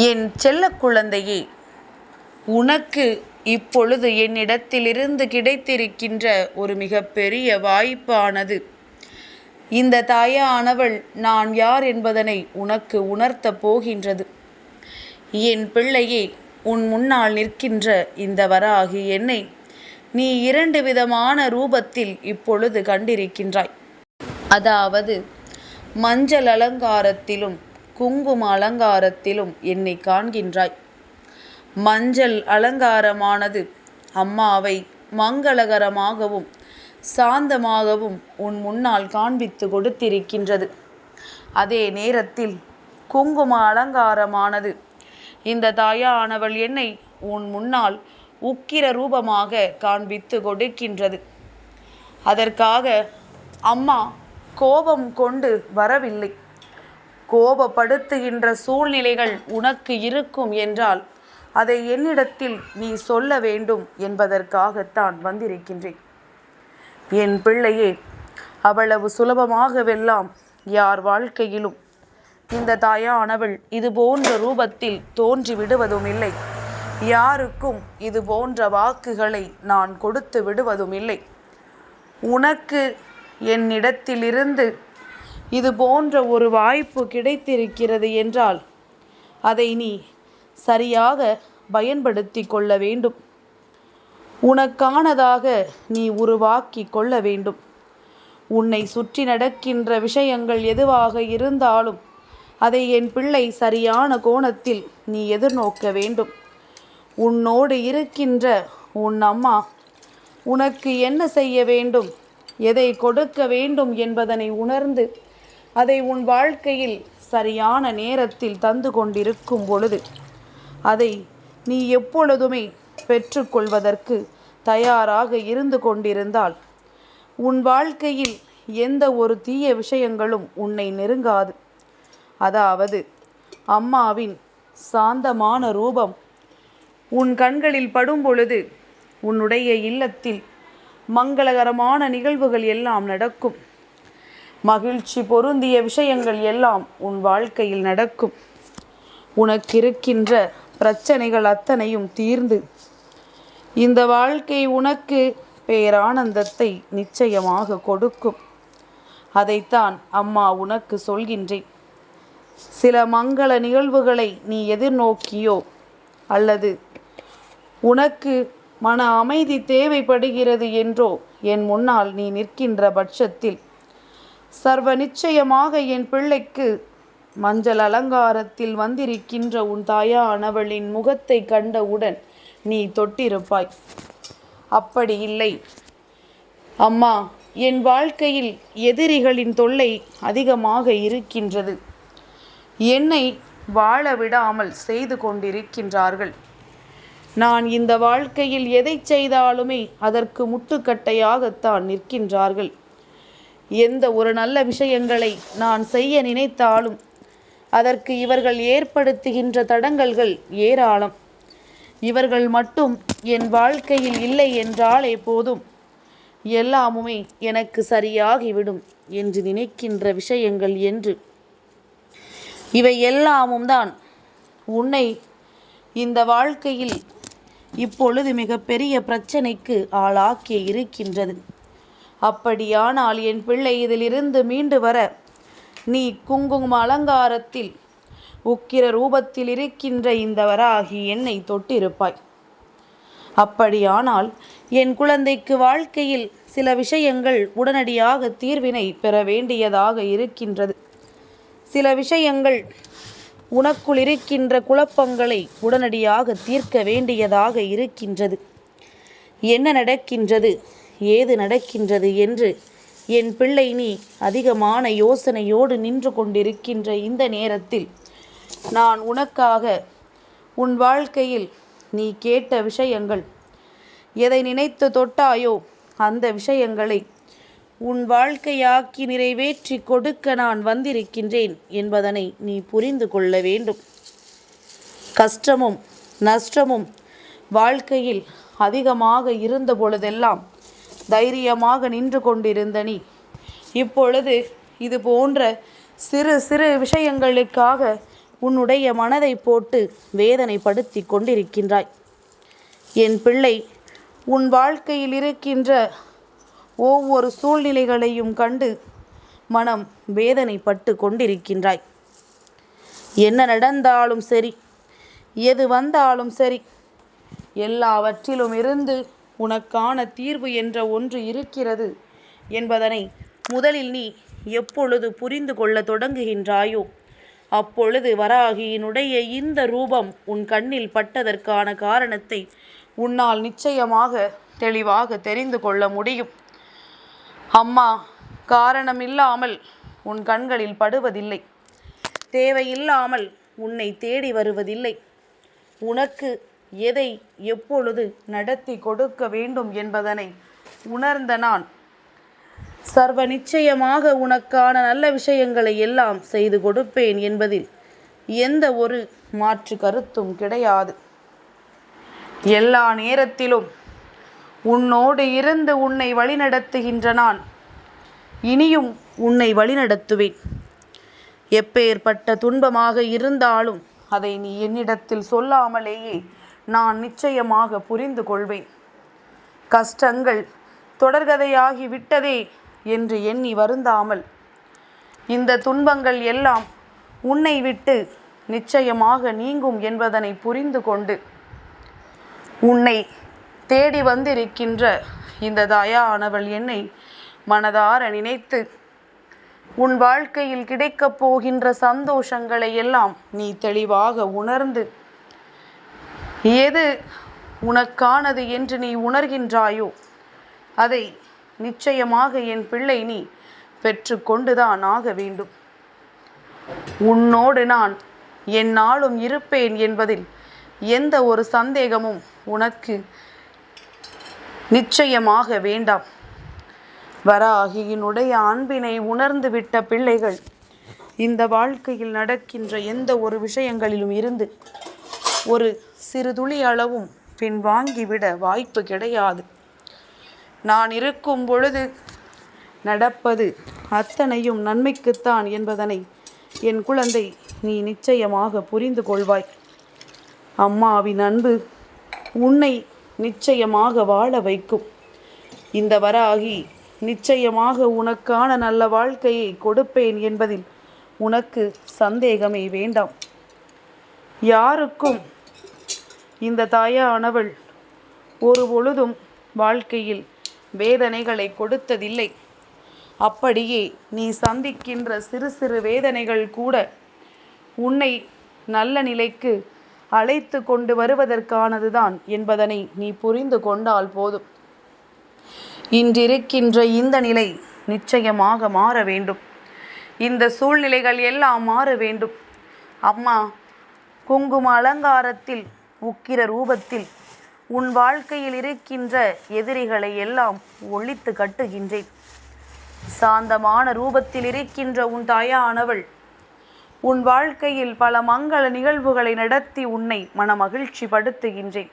என் செல்ல குழந்தையே உனக்கு இப்பொழுது என்னிடத்திலிருந்து கிடைத்திருக்கின்ற ஒரு மிகப்பெரிய வாய்ப்பானது இந்த தாயானவள் நான் யார் என்பதனை உனக்கு உணர்த்தப் போகின்றது. என் பிள்ளையே உன் முன்னால் நிற்கின்ற இந்த வராகி என்னை நீ இரண்டு விதமான ரூபத்தில் இப்பொழுது கண்டிருக்கின்றாய். அதாவது மஞ்சள் அலங்காரத்திலும் குங்கும அலங்காரத்திலும் என்னை காண்கின்றாய். மஞ்சள் அலங்காரமானது அம்மாவை மங்களகரமாகவும் சாந்தமாகவும் உன் முன்னால் காண்பித்து கொடுத்திருக்கின்றது. அதே நேரத்தில் குங்கும அலங்காரமானது இந்த தாயானவள் என்னை உன் முன்னால் உக்கிர ரூபமாக காண்பித்து கொடுக்கின்றது. அதற்காக அம்மா கோபம் கொண்டு வரவில்லை. கோபப்படுத்துகின்ற சூழ்நிலைகள் உனக்கு இருக்கும் என்றால் அதை என்னிடத்தில் நீ சொல்ல வேண்டும் என்பதற்காகத்தான் வந்திருக்கின்றேன். என் பிள்ளையே அவ்வளவு சுலபமாகவெல்லாம் யார் வாழ்க்கையிலும் இந்த தாயானவள் இது போன்ற ரூபத்தில் தோன்றி விடுவதும் இல்லை யாருக்கும் இது போன்ற வாக்குகளை நான் கொடுத்து விடுவதும் இல்லை உனக்கு என்னிடத்திலிருந்து இது போன்ற ஒரு வாய்ப்பு கிடைத்திருக்கிறது என்றால் அதை நீ சரியாக பயன்படுத்தி கொள்ள வேண்டும். உனக்கானதாக நீ உருவாக்கி கொள்ள வேண்டும். உன்னை சுற்றி நடக்கின்ற விஷயங்கள் எதுவாக இருந்தாலும் அதை என் பிள்ளை சரியான கோணத்தில் நீ எதிர்நோக்க வேண்டும். உன்னோடு இருக்கின்ற உன் அம்மா உனக்கு என்ன செய்ய வேண்டும் எதை கொடுக்க வேண்டும் என்பதனை உணர்ந்து அதை உன் வாழ்க்கையில் சரியான நேரத்தில் தந்து கொண்டிருக்கும் பொழுது அதை நீ எப்பொழுதுமே பெற்றுக்கொள்வதற்கு தயாராக இருந்து கொண்டிருந்தால் உன் வாழ்க்கையில் எந்த ஒரு தீய விஷயங்களும் உன்னை நெருங்காது. அதாவது அம்மாவின் சாந்தமான ரூபம் உன் கண்களில் படும் பொழுது உன்னுடைய இல்லத்தில் மங்களகரமான நிகழ்வுகள் எல்லாம் நடக்கும். மகிழ்ச்சி பொருந்திய விஷயங்கள் எல்லாம் உன் வாழ்க்கையில் நடக்கும். உனக்கிருக்கின்ற பிரச்சனைகள் அத்தனையும் தீர்ந்து. இந்த வாழ்க்கை உனக்கு பேரானந்தத்தை நிச்சயமாக கொடுக்கும். அதைத்தான் அம்மா உனக்கு சொல்கின்றேன். சில மங்கள நிகழ்வுகளை நீ எதிர்நோக்கியோ? அல்லது உனக்கு மன அமைதி தேவைப்படுகிறது என்றோ? என் முன்னால் நீ நிற்கின்ற பட்சத்தில் சர்வ நிச்சயமாக என் பிள்ளைக்கு மஞ்சள் அலங்காரத்தில் வந்திருக்கின்ற உன் தாயானவளின் முகத்தை கண்டவுடன் நீ தொட்டிருப்பாய். அப்படி இல்லை. அம்மா என் வாழ்க்கையில் எதிரிகளின் தொல்லை அதிகமாக இருக்கின்றது. என்னை வாழ விடாமல் செய்து கொண்டிருக்கின்றார்கள். நான் இந்த வாழ்க்கையில் எதை செய்தாலுமே அதற்கு முட்டுக்கட்டையாகத்தான் நிற்கின்றார்கள். எந்த ஒரு நல்ல விஷயங்களை நான் செய்ய நினைத்தாலும் அதற்கு இவர்கள் ஏற்படுத்துகின்ற தடங்கல்கள் ஏராளம். இவர்கள் மட்டும் என் வாழ்க்கையில் இல்லை என்றாலே போதும். எல்லாமுமே எனக்கு சரியாகிவிடும் என்று நினைக்கின்ற விஷயங்கள் என்று. இவை எல்லாமும் தான் உன்னை இந்த வாழ்க்கையில் இப்பொழுது மிகப்பெரிய பிரச்சனைக்கு ஆளாக்கி இருக்கின்றது அப்படியானால் என் பிள்ளை இதிலிருந்து மீண்டு வர நீ குங்கும அலங்காரத்தில் உக்கிர ரூபத்தில் இருக்கின்ற இந்த வராகி என்னை தொட்டிருப்பாய். அப்படியானால் என் குழந்தைக்கு வாழ்க்கையில் சில விஷயங்கள் உடனடியாக தீர்வினை பெற வேண்டியதாக இருக்கின்றது. சில விஷயங்கள் உனக்குள் இருக்கின்ற குழப்பங்களை உடனடியாக தீர்க்க வேண்டியதாக இருக்கின்றது. என்ன நடக்கின்றது? ஏது நடக்கின்றது என்று? என் பிள்ளை நீ அதிகமான யோசனையோடு நின்று கொண்டிருக்கின்ற இந்த நேரத்தில் நான் உனக்காக உன் வாழ்க்கையில் நீ கேட்ட விஷயங்கள் எதை நினைத்து தொட்டாயோ அந்த விஷயங்களை உன் வாழ்க்கையாக்கி நிறைவேற்றி கொடுக்க நான் வந்திருக்கின்றேன் என்பதனை நீ புரிந்து கொள்ள வேண்டும். கஷ்டமும் நஷ்டமும் வாழ்க்கையில் அதிகமாக இருந்த பொழுதெல்லாம் தைரியமாக நின்று கொண்டிருந்த நீ. இப்பொழுது இது போன்ற சிறு சிறு விஷயங்களுக்காக உன்னுடைய மனதை போட்டு வேதனைப்படுத்தி கொண்டிருக்கின்றாய். என் பிள்ளை உன் வாழ்க்கையில் இருக்கின்ற ஒவ்வொரு சூழ்நிலைகளையும் கண்டு மனம் வேதனைப்பட்டு கொண்டிருக்கின்றாய். என்ன நடந்தாலும் சரி எது வந்தாலும் சரி எல்லாவற்றிலும் இருந்து உனக்கான தீர்வு என்ற ஒன்று இருக்கிறது என்பதனை முதலில் நீ எப்பொழுது புரிந்து கொள்ள தொடங்குகின்றாயோ அப்பொழுது வராகியினுடைய இந்த ரூபம் உன் கண்ணில் பட்டதற்கான காரணத்தை உன்னால் நிச்சயமாக தெளிவாக தெரிந்து கொள்ள முடியும். அம்மா காரணமில்லாமல் உன் கண்களில் படுவதில்லை. தேவையில்லாமல் உன்னை தேடி வருவதில்லை. உனக்கு எதை எப்பொழுது நடத்தி கொடுக்க வேண்டும் என்பதனை உணர்ந்த நான் சர்வ நிச்சயமாக உனக்கான நல்ல விஷயங்களை எல்லாம் செய்து கொடுப்பேன் என்பதில் எந்த ஒரு மாற்று கருத்தும் கிடையாது. எல்லா நேரத்திலும் உன்னோடு இருந்து உன்னை வழிநடத்துகின்ற நான் இனியும் உன்னை வழிநடத்துவேன். எப்பேற்பட்ட துன்பமாக இருந்தாலும் அதை நீ என்னிடத்தில் சொல்லாமலேயே நான் நிச்சயமாக புரிந்து கொள்வேன். கஷ்டங்கள் தொடர்கதையாகி விட்டதே என்று எண்ணி வருந்தாமல் இந்த துன்பங்கள் எல்லாம் உன்னை விட்டு நிச்சயமாக நீங்கும் என்பதனை புரிந்து கொண்டு உன்னை தேடி வந்திருக்கின்ற இந்த தயானவள் என்னை மனதார நினைத்து உன் வாழ்க்கையில் கிடைக்கப் போகின்ற சந்தோஷங்களை எல்லாம் நீ தெளிவாக உணர்ந்து எது உனக்கானது என்று நீ உணர்கின்றாயோ அதை நிச்சயமாக என் பிள்ளை நீ பெற்றுக்கொண்டுதான் ஆக வேண்டும். உன்னோடு நான் என்னாலும் இருப்பேன் என்பதில் எந்த ஒரு சந்தேகமும் உனக்கு நிச்சயமாக வேண்டாம். வராகியினுடைய அன்பினை உணர்ந்து விட்ட பிள்ளைகள் இந்த வாழ்க்கையில் நடக்கின்ற எந்த ஒரு விஷயங்களிலும் இருந்து ஒரு சிறு துளி அளவும் பின் வாங்கிவிட வாய்ப்பு கிடையாது. நான் இருக்கும் பொழுது நடப்பது அத்தனையும் நன்மைக்குத்தான் என்பதனை என் குழந்தை நீ நிச்சயமாக புரிந்து கொள்வாய். அம்மாவின் அன்பு உன்னை நிச்சயமாக வாழ வைக்கும். இந்த வராகி நிச்சயமாக உனக்கான நல்ல வாழ்க்கையை கொடுப்பேன் என்பதில் உனக்கு சந்தேகமே வேண்டாம். யாருக்கும் இந்த தாயானவள் ஒரு பொழுதும் வாழ்க்கையில் வேதனைகளை கொடுத்ததில்லை. அப்படியே நீ சந்திக்கின்ற சிறு சிறு வேதனைகள் கூட உன்னை நல்ல நிலைக்கு அழைத்து கொண்டு வருவதற்கானதுதான் என்பதனை நீ புரிந்து கொண்டால் போதும். இன்றிருக்கின்ற இந்த நிலை நிச்சயமாக மாற வேண்டும். இந்த சூழ்நிலைகள் எல்லாம் மாற வேண்டும். அம்மா குங்கும அலங்காரத்தில் உக்கிர ரூபத்தில் உன் வாழ்க்கையில் இருக்கின்ற எதிரிகளை எல்லாம் ஒழித்து கட்டுகின்றேன். சாந்தமான ரூபத்தில் இருக்கின்ற உன் தாயானவள் உன் வாழ்க்கையில் பல மங்கள நிகழ்வுகளை நடத்தி உன்னை மனமகிழ்ச்சி படுத்துகின்றேன்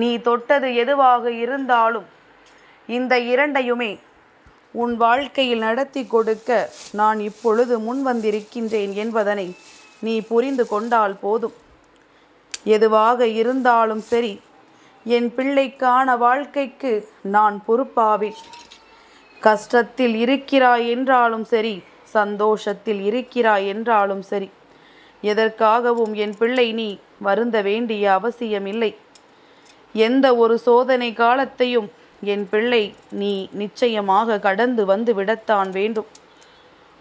நீ தொட்டது எதுவாக இருந்தாலும் இந்த இரண்டையுமே உன் வாழ்க்கையில் நடத்தி கொடுக்க நான் இப்பொழுது முன் வந்திருக்கின்றேன் என்பதனை நீ புரிந்து கொண்டால் போதும். எதுவாக இருந்தாலும் சரி என் பிள்ளைக்கான வாழ்க்கைக்கு நான் பொறுப்பாவேன். கஷ்டத்தில் இருக்கிறாய் என்றாலும் சரி சந்தோஷத்தில் இருக்கிறாய் என்றாலும் சரி எதற்காகவும் என் பிள்ளை நீ வருந்த வேண்டிய அவசியமில்லை. எந்த ஒரு சோதனை காலத்தையும் என் பிள்ளை நீ நிச்சயமாக கடந்து வந்து விடத்தான் வேண்டும்.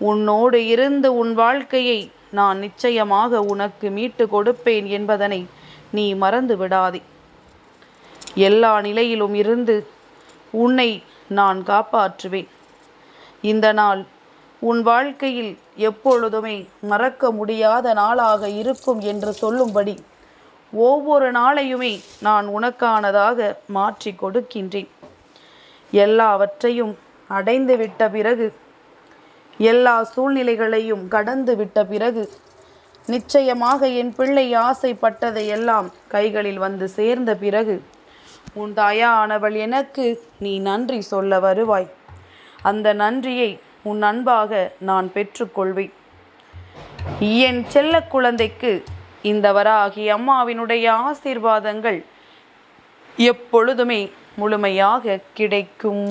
உன்னோடு இருந்து உன் வாழ்க்கையை நான் நிச்சயமாக உனக்கு மீட்டு கொடுப்பேன் என்பதனை நீ மறந்து விடாதே. எல்லா நிலையிலும் இருந்து உன்னை நான் காப்பாற்றுவேன். இந்த நாள் உன் வாழ்க்கையில் எப்பொழுதுமே மறக்க முடியாத நாளாக இருக்கும் என்று சொல்லும்படி ஒவ்வொரு நாளையுமே நான் உனக்கானதாக மாற்றி கொடுக்கின்றேன். எல்லாவற்றையும் அடைந்துவிட்ட பிறகு எல்லா சூழ்நிலைகளையும் கடந்து விட்ட பிறகு நிச்சயமாக என் பிள்ளை ஆசைப்பட்டதை எல்லாம் கைகளில் வந்து சேர்ந்த பிறகு உன் தாயானவள் எனக்கு நீ நன்றி சொல்ல வருவாய். அந்த நன்றியை உன் அன்பாக நான் பெற்றுக்கொள்வேன் என் செல்ல குழந்தைக்கு இந்த வராகி அம்மாவினுடைய ஆசீர்வாதங்கள் எப்பொழுதுமே முழுமையாக கிடைக்கும்.